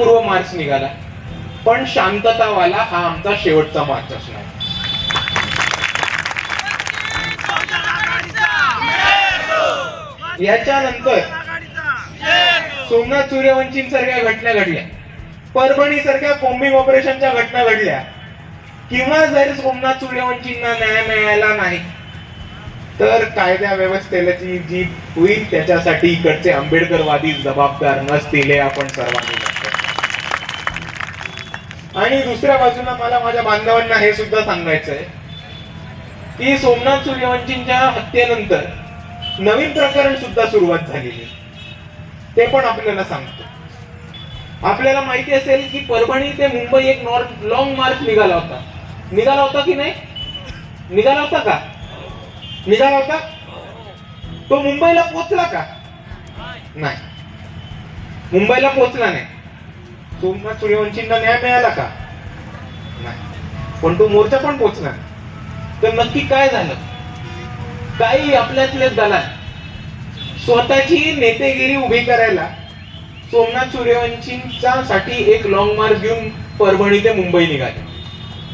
पूर्व मार्च निघाला. पण शांततावाला हा आमचा शेवटचा मार्च असणार. याच्यानंतर सोमनाथ सूर्यवंशींसारख्या घटना घडल्या. परभणी सारख्या कोम्बिंग ऑपरेशनच्या घटना घडल्या. किंवा जर सोमनाथ सूर्यवंशींना न्याय मिळाला नाही तर कायद्या व्यवस्थेला जी जी होईल त्याच्यासाठी इकडचे आंबेडकरवादी जबाबदार नसतील आपण सर्वांनी आणि दुसऱ्या बाजूला मला माझ्या बांधवांना हे सुद्धा सांगायचं आहे की सोमनाथ सूर्यवंशींच्या हत्येनंतर नवीन प्रकरण सुद्धा सुरुवात झालेली. ते पण आपल्याला सांगतो. आपल्याला माहिती असेल की परभणी ते मुंबई एक नॉर्थ लॉंग मार्च निघाला होता. निघाला होता की नाही? निघाला होता का? निघाला होता? तो मुंबईला पोचला का? नाही. मुंबईला पोचला नाही. सोमनाथ सूर्यवंशींना न्याय मिळाला का? नाही. पण तो मोर्चा पण पोहोचला तर नक्की काय झालं? काही आपल्यातलेच दलाल स्वतःची नेतेगिरी उभी करायला सोमनाथ सूर्यवंशींच्या साठी एक लॉंग मार्च घेऊन परभणी ते मुंबई निघाले.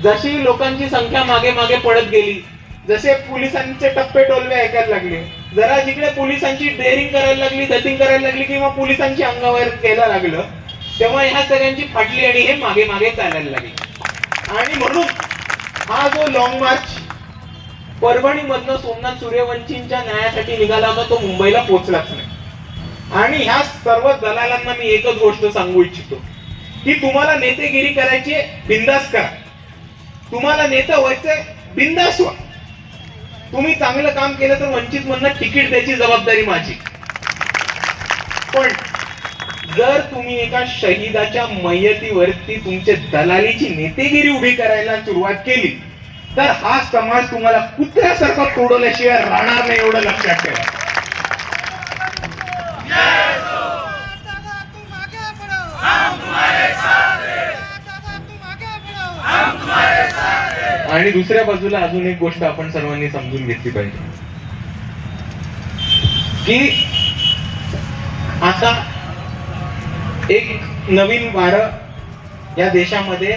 जशी लोकांची संख्या मागे मागे पडत गेली जसे पोलिसांचे टप्पे टोलवे ऐकायला लागले जरा जिकडे पोलिसांची डेअरिंग करायला लागली धतिंग करायला लागली किंवा पोलिसांची अंगावर केला लागलं तेव्हा ह्या सगळ्यांची फाटली आणि हे मागे मागे चालायला लागले. आणि म्हणून हा जो लॉंग मार्च परभणी मधनं सोमनाथ सूर्यवंशींच्या न्यायासाठी निघाला होता तो मुंबईला पोहोचलाच नाही. आणि ह्या सर्व दलालांना मी एकच गोष्ट सांगू इच्छितो. की तुम्हाला नेतेगिरी करायची आहे, बिंदास करा. तुम्हाला नेता व्हायचंय बिंदास व्हा. तुम्ही चांगलं काम केलं तर वंचित मधनं तिकीट द्यायची जबाबदारी माझी. पण जर तुम्ही एका शहीदाच्या मयतीवरती तुमचे दलालीची नेतेगिरी उभी करायला सुरुवात केली तर हा समाज तुम्हाला कुत्र्यासारखा तोडवल्याशिवाय राहणार नाही एवढं लक्षात ठेवा. आणि दुसऱ्या बाजूला अजून एक गोष्ट आपण सर्वांनी समजून घेतली पाहिजे. की आता एक नवीन वारं या देशामध्ये